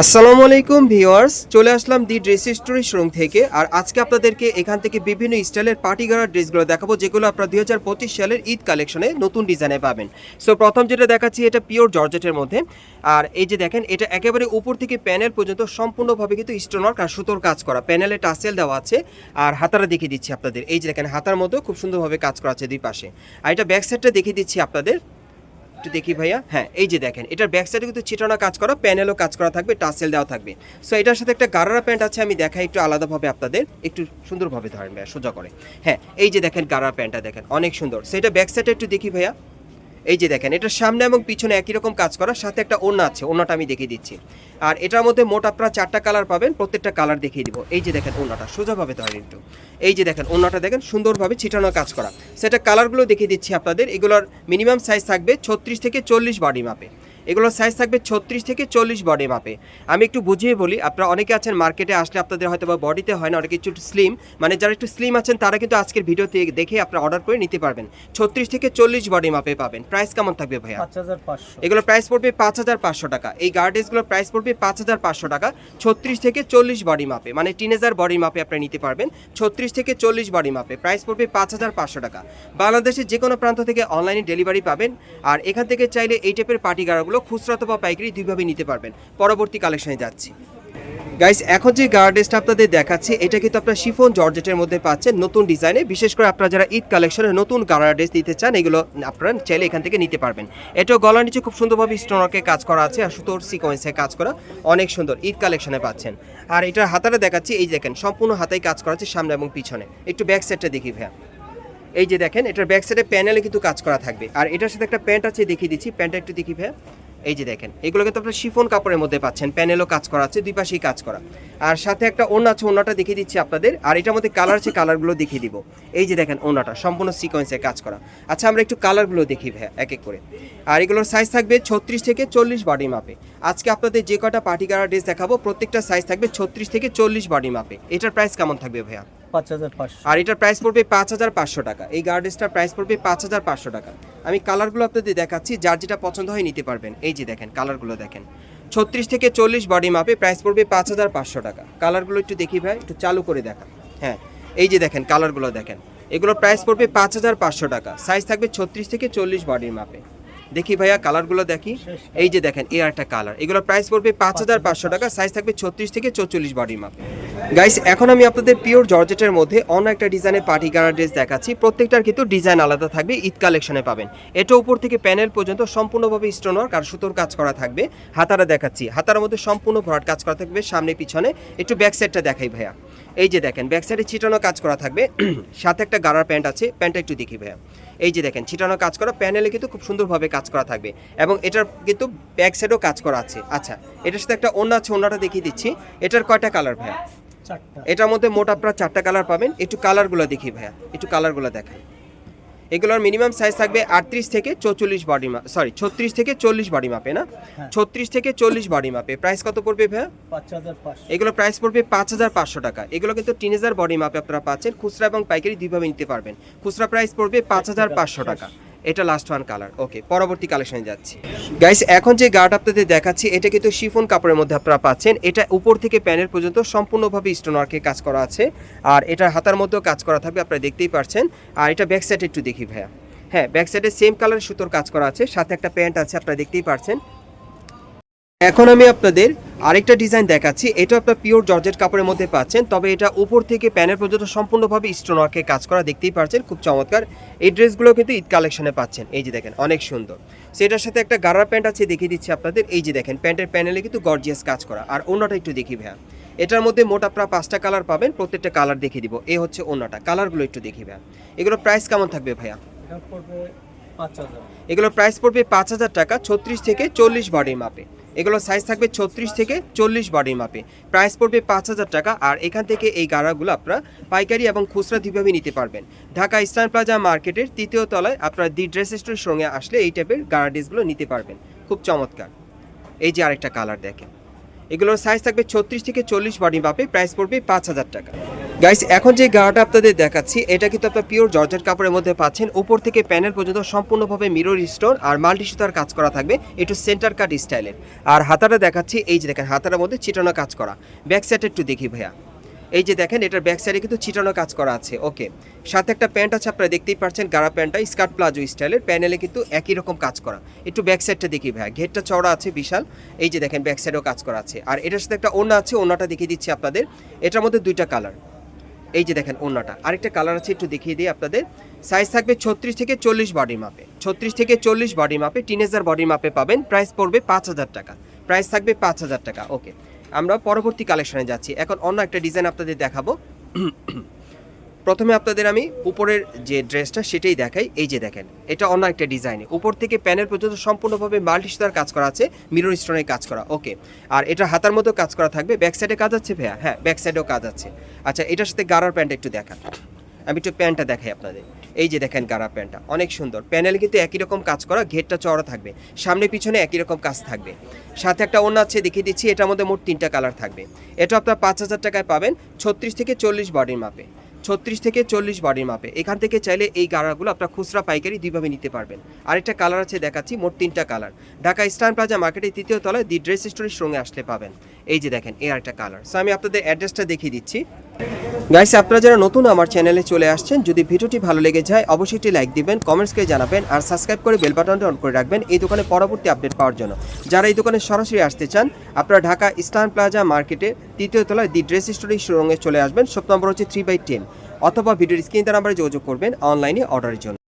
আসসালামু আলাইকুম ভিউয়ার্স, চলে আসলাম দি ড্রেস স্টোরি শোরুম থেকে। আর আজকে আপনাদেরকে এখান থেকে বিভিন্ন স্টাইলের পার্টি গাড়ার ড্রেসগুলো দেখাবো, যেগুলো আপনারা দুই হাজার পঁচিশ সালের ঈদ কালেকশনে নতুন ডিজাইনে পাবেন। সো প্রথম যেটা দেখাচ্ছি, এটা পিওর জর্জেটের মধ্যে। আর এই যে দেখেন, এটা একেবারে উপর থেকে প্যানেল পর্যন্ত সম্পূর্ণভাবে কিন্তু স্টোনওয়ার্ক আর সুতোর কাজ করা। প্যানেলে টাসেল দেওয়া আছে। আর হাতারা দেখিয়ে দিচ্ছি আপনাদের। এই যে দেখেন, হাতার মধ্যেও খুব সুন্দরভাবে কাজ করা আছে দুই পাশে। আর এটা ব্যাক সাইডটা দেখিয়ে দিচ্ছি আপনাদের। একটু দেখি ভাইয়া। হ্যাঁ এই যে দেখেন, এটার ব্যাক সাইডে কিন্তু চিটানো কাজ করা প্যানেলও কাজ করা থাকবে টাসেল দেওয়া থাকবে। সো এটার সাথে একটা গারারা প্যান্ট আছে, আমি দেখাই একটু আলাদাভাবে আপনাদের। একটু সুন্দরভাবে ধরেন ভাইয়া, সোজা করে। হ্যাঁ এই যে দেখেন গারারা প্যান্টটা দেখেন, অনেক সুন্দর। সেটা ব্যাক সাইডে একটু দেখি ভাইয়া। এই যে দেখেন, এটার সামনে এবং পিছনে একই রকম কাজ করা সাথে একটা ওড়না আছে, ওড়নাটা আমি দেখিয়ে দিচ্ছি। আর এটার মধ্যে মোট আপনারা চারটা কালার পাবেন, প্রত্যেকটা কালার দেখিয়ে দিব। এই যে দেখেন ওড়নাটা, সোজাভাবে ধরেন একটু এই যে দেখেন, ওড়নাটা দেখেন, সুন্দরভাবে ছিটানো কাজ করা। সেটা কালারগুলো দেখিয়ে দিচ্ছি আপনাদের। এগুলোর মিনিমাম সাইজ থাকবে ছত্রিশ থেকে চল্লিশ বাড়ি মাপে এগুলোর সাইজ থাকবে ছত্রিশ থেকে চল্লিশ বডি মাপে। আমি একটু বুঝিয়ে বলি আপনারা অনেকে আছেন মার্কেটে আসলে আপনাদের হয়তো বা বডিতে হয় না অনেকে একটু স্লিম মানে যারা একটু স্লিম আছেন তারা কিন্তু আজকের ভিডিওতে দেখে আপনারা অর্ডার করে নিতে পারবেন। ছত্রিশ থেকে চল্লিশ বডি মাপে পাবেন। প্রাইস কেমন থাকবে ভাইয়া? এগুলো প্রাইস পড়বে পাঁচ হাজার পাঁচশো টাকা। এই গার্ডেসগুলোর প্রাইস পড়বে পাঁচ হাজার পাঁচশো টাকা। ছত্রিশ থেকে চল্লিশ বডি মাপে মানে টিনেজার বডি মাপে আপনি নিতে পারবেন। ছত্রিশ থেকে চল্লিশ বডি মাপে প্রাইস পড়বে পাঁচ হাজার পাঁচশো টাকা। বাংলাদেশের যে কোনো প্রান্ত থেকে অনলাইনে ডেলিভারি পাবেন। আর এখান থেকে চাইলে এই টাইপের পার্টি গাড়াগুলো খুচরা অথবা পাইকারি দুইভাবে নিতে পারবেন। পরবর্তী কালেকশনে যাচ্ছি। গাইস এখন যে গার্ডেসটা আপনাদের দেখাচ্ছি, এটা কিন্তু আপনার শিফন জর্জেটের মধ্যে পাচ্ছেন নতুন ডিজাইনে। বিশেষ করে আপনারা যারা ঈদ কালেকশনে নতুন গার্ডেস নিতে চান, এগুলো আপনারা চাইলে এখান থেকে নিতে পারবেন। এটাও গলার নিচে খুব সুন্দরভাবে স্টোনকে কাজ করা আছে আর সুতোর সিকোয়েন্সে কাজ করা অনেক সুন্দর ঈদ কালেকশনে পাচ্ছেন। আর এটার হাতাটা দেখাচ্ছি, এই দেখেন, সম্পূর্ণ হাতায় কাজ করা আছে সামনে এবং পিছনে। একটু ব্যাক সাইডটা দেখি ভাইয়া। এই যে দেখেন, এটার ব্যাক সাইডে প্যানেলে কিন্তু কাজ করা থাকবে। আর এটার সাথে একটা প্যান্ট আছে, দেখিয়ে দিচ্ছি। প্যান্টটা একটু দেখি ভাইয়া। এই যে দেখেন, এগুলো কিন্তু আপনার শিফন কাপড়ের মধ্যে পাচ্ছেন, প্যানেলও কাজ করা আছে, দুই পাশেই কাজ করা। আর সাথে একটা ওড়না আছে, ওড়নাটা দেখিয়ে দিচ্ছি আপনাদের, আর এটার মধ্যে কালার আছে, কালারগুলো দেখিয়ে দিব। এই যে দেখেন ওনাটা সম্পূর্ণ সিকোয়েন্সে কাজ করা। আচ্ছা আমরা একটু কালারগুলো দেখি ভাইয়া, এক এক করে। আর এগুলোর সাইজ থাকবে ছত্রিশ থেকে চল্লিশ বডি মাপে আজকে আপনাদের যে কটা পার্টি কালার ড্রেস দেখাবো, প্রত্যেকটা সাইজ থাকবে ছত্রিশ থেকে চল্লিশ বডি মাপে এটার প্রাইস কেমন থাকবে ভাইয়া? পাঁচ হাজার পাঁচশো। আর এটার প্রাইস পড়বে পাঁচ হাজার পাঁচশো টাকা। এই গার্ডেসটার প্রাইস পড়বে পাঁচ হাজার পাঁচশো টাকা। আমি কালারগুলো আপনাদের দেখাচ্ছি, যার যেটা পছন্দ হয় নিতে পারবেন। এই যে দেখেন কালারগুলো দেখেন। ছত্রিশ থেকে চল্লিশ বডি মাপে প্রাইস পড়বে পাঁচ হাজার পাঁচশো টাকা। কালারগুলো একটু দেখি ভাই, একটু চালু করে দেখা হ্যাঁ এই যে দেখেন কালারগুলো দেখেন। এগুলো প্রাইস পড়বে পাঁচ হাজার পাঁচশো টাকা। সাইজ থাকবে ছত্রিশ থেকে চল্লিশ বডির মাপে দেখি ভাইয়া কালারগুলো দেখি। এই যে দেখেন এই একটা কালার এগুলো প্রাইস পড়বে পাঁচ হাজার পাঁচশো টাকা। সাইজ থাকবে ছত্রিশ থেকে চৌচল্লিশ বডির মাপে গাইস এখন আমি আপনাদের পিওর জর্জেটের মধ্যে অন্য একটা ডিজাইনের পার্টি গানার ড্রেস দেখাচ্ছি। প্রত্যেকটার কিন্তু ডিজাইন আলাদা থাকবে, ঈদ কালেকশনে পাবেন। এটা উপর থেকে প্যানেল পর্যন্ত সম্পূর্ণভাবে স্টোন ওয়ার্ক আর সুতোর কাজ করা থাকবে। হাতারা দেখাচ্ছি। হাতার মধ্যে সম্পূর্ণ ভরাট কাজ করা থাকবে, সামনে, পিছনে। একটু ব্যাক সাইডটা দেখাই ভাইয়া। এই যে দেখেন ব্যাক সাইডে ছিটানো কাজ করা থাকবে। সাথে একটা গারার প্যান্ট আছে প্যান্টটা একটু দেখি ভাইয়া। এই যে দেখেন, ছিটানো কাজ করা প্যানেলে কিন্তু খুব সুন্দরভাবে কাজ করা থাকবে। এবং এটার কিন্তু ব্যাক সাইডেও কাজ করা আছে। আচ্ছা এটার সাথে একটা অন্য আছে অন্যটা দেখিয়ে দিচ্ছি। এটার কয়টা কালার ভাইয়া? এটার মধ্যে মোট আপনারা চারটা কালার পাবেন। একটু কালারগুলো দেখি ভাইয়া। একটু কালারগুলো দেখান। এগুলোর মিনিমাম সাইজ থাকবে আটত্রিশ থেকে চৌচল্লিশ বডি মাপ সরি ছত্রিশ থেকে চল্লিশ বডি মাপে না? হ্যাঁ। ছত্রিশ থেকে চল্লিশ বডি মাপে প্রাইস কত পড়বে ভাইয়া? এগুলো প্রাইস পড়বে পাঁচ হাজার পাঁচশো টাকা। এগুলো কিন্তু তিন হাজার বডি মাপে আপনারা পাচ্ছেন। খুচরা এবং পাইকারি দুইভাবে নিতে পারবেন। খুচরা প্রাইস পড়বে পাঁচ হাজার পাঁচশো টাকা। এটা লাস্ট ওয়ান কালার ওকে পরবর্তী কালেকশনে যাচ্ছি। গাইস এখন যে গার্ড আপনাদের দেখাচ্ছি, এটা কিন্তু শিফন কাপড়ের মধ্যে আপনারা পাচ্ছেন। এটা উপর থেকে প্যানের পর্যন্ত সম্পূর্ণভাবে স্টোন ওয়ার্কের কাজ করা আছে। আর এটা হাতার মধ্যেও কাজ করা থাকবে, আপনারা দেখতেই পারছেন। আর এটা ব্যাক সাইডে একটু দেখি ভাইয়া। হ্যাঁ ব্যাক সাইডে সেম কালার সুতোর কাজ করা আছে। সাথে একটা প্যান্ট আছে, আপনারা দেখতেই পারছেন। এখন আমি আপনাদের আরেকটা ডিজাইন দেখাচ্ছি। এটা আপনার পিওর জর্জেট কাপড়ের মধ্যে পাচ্ছেন তবে এটা উপর থেকে প্যানের পর্যন্ত সম্পূর্ণভাবে স্টোন ওয়ার্কে কাজ করা দেখতেই পাচ্ছেন খুব চমৎকার। এই ড্রেসগুলো কিন্তু ঈদ কালেকশনে পাচ্ছেন। এই যে দেখেন অনেক সুন্দর। সেটার সাথে একটা গারার প্যান্ট আছে দেখিয়ে দিচ্ছি আপনাদের। এই যে দেখেন প্যান্টের প্যানেলে কিন্তু গর্জিয়াস কাজ করা। আর অন্যটা একটু দেখি ভাইয়া। এটার মধ্যে মোট আপনারা পাঁচটা কালার পাবেন প্রত্যেকটা কালার দেখিয়ে দিব। এ হচ্ছে অন্যটা কালারগুলো একটু দেখি ভাইয়া। এগুলো প্রাইস কেমন থাকবে ভাইয়া? এগুলোর প্রাইস পড়বে পাঁচ হাজার টাকা ছত্রিশ থেকে চল্লিশ বডির মাপে। এগুলো সাইজ থাকবে ছত্রিশ থেকে চল্লিশ বডির মাপে। প্রাইস পড়বে পাঁচ হাজার টাকা আর এখান থেকে এই গাড়াগুলো আপনারা পাইকারি এবং খুচরা দুইভাবে নিতে পারবেন। ঢাকা ইস্টার্ন প্লাজা মার্কেটের তৃতীয় তলায় আপনারা দি ড্রেস স্টোরের সঙ্গে আসলে এই টাইপের গাড়া ড্রেসগুলো নিতে পারবেন। খুব চমৎকার। এই যে আরেকটা কালার দেখেন। এগুলোর সাইজ থাকবে ছত্রিশ থেকে চল্লিশ বডি মাপে প্রাইস পড়বে পাঁচ হাজার টাকা। গাইস এখন যে গাড়াটা আপনাদের দেখাচ্ছি, এটা কিন্তু আপনার পিওর জর্জেট কাপড়ের মধ্যে পাচ্ছেন। উপর থেকে প্যানেল পর্যন্ত সম্পূর্ণভাবে মিরর স্টোন আর মাল্টি সুতার কাজ করা থাকবে, একটু সেন্টার কাট স্টাইলের আর হাতাটা দেখাচ্ছি, এই যে দেখেন হাতার মধ্যে চিটানো কাজ করা। ব্যাক সাইডে একটু দেখি ভাইয়া। এই যে দেখেন, এটার ব্যাক সাইডে কিন্তু চিটানো কাজ করা আছে ওকে সাথে একটা প্যান্ট আছে, আপনারা দেখতেই পাচ্ছেন, গাড়া প্যান্টটা স্কার্ট প্লাজো স্টাইলের প্যানেলে কিন্তু একই রকম কাজ করা। একটু ব্যাক সাইডটা দেখি ভাইয়া। ঘেরটা চওড়া আছে, বিশাল। এই যে দেখেন ব্যাক সাইডেও কাজ করা আছে। আর এটার সাথে একটা ওড়না আছে, ওড়নাটা দেখিয়ে দিচ্ছি আপনাদের। এটার মধ্যে দুইটা কালার এই যে দেখেন অন্যটা আরেকটা কালার আছে, একটু দেখিয়ে দিই আপনাদের। সাইজ থাকবে ছত্রিশ থেকে চল্লিশ বডি মাপে ছত্রিশ থেকে চল্লিশ বডি মাপে টিনেজার বডি মাপে পাবেন। প্রাইস পড়বে পাঁচ হাজার টাকা। প্রাইস থাকবে পাঁচ হাজার টাকা ওকে আমরা পরবর্তী কালেকশনে যাচ্ছি। এখন অন্য একটা ডিজাইন আপনাদের দেখাবো। প্রথমে আপনাদের আমি উপরের যে ড্রেসটা সেটাই দেখাই। এই যে দেখেন, এটা অন্য একটা ডিজাইনে উপর থেকে প্যানেল পর্যন্ত সম্পূর্ণভাবে মাল্টি সুতার কাজ করা আছে মিরর স্টোনের কাজ করা ওকে আর এটা হাতার মতো কাজ করা থাকবে ব্যাক সাইডে কাজ আছে ভাইয়া? হ্যাঁ ব্যাক সাইডেও কাজ আছে। আচ্ছা এটার সাথে গারার প্যান্ট একটু দেখান। আমি একটু প্যান্টটা দেখাই আপনাদের। এই যে দেখেন গারা প্যান্টটা, অনেক সুন্দর। প্যানেল কিন্তু একই রকম কাজ করা, ঘেরটা চওড়া থাকবে। সামনে পিছনে একই রকম কাজ থাকবে। সাথে একটা অন্য আছে, দেখিয়ে দিচ্ছি, এটার মধ্যে মোট তিনটা কালার থাকবে। এটা আপনার পাঁচ হাজার টাকায় পাবেন, ছত্রিশ থেকে চল্লিশ বডির মাপে। ছত্রিশ থেকে চল্লিশ বডির মাপে। এখান থেকে চাইলে এই গাড়াগুলো আপনার খুচরা পাইকারি দুইভাবে নিতে পারবেন। আরেকটা কালার আছে দেখাচ্ছি, মোট তিনটা কালার। ঢাকা স্টান প্লাজা মার্কেটের তৃতীয় তলায় দি ড্রেস স্টোরের সঙ্গে আসলে পাবেন। এই যে দেখেন এর আরেকটা কালার। সো আমি আপনাদের অ্যাড্রেসটা দেখিয়ে দিচ্ছি। গাইস আপনারা যারা নতুন আমার চ্যানেলে চলে আসছেন, যদি ভিডিওটি ভালো লেগে যায়, অবশ্যই একটি লাইক দিবেন কমেন্টসকে জানাবেন, আর সাবস্ক্রাইব করে বেল বাটনটা অন করে রাখবেন এই দোকানে পরবর্তী আপডেট পাওয়ার জন্য। যারা এই দোকানে সরাসরি আসতে চান, আপনারা ঢাকা ইস্টার্ন প্লাজা মার্কেটে তৃতীয় তলায় দি ড্রেস স্টোরি শোরুমে চলে আসবেন শপ নম্বর হচ্ছে থ্রি বাই টেন অথবা ভিডিওর স্ক্রিন নাম্বারে যোগাযোগ করবেন অনলাইনে অর্ডারের জন্য।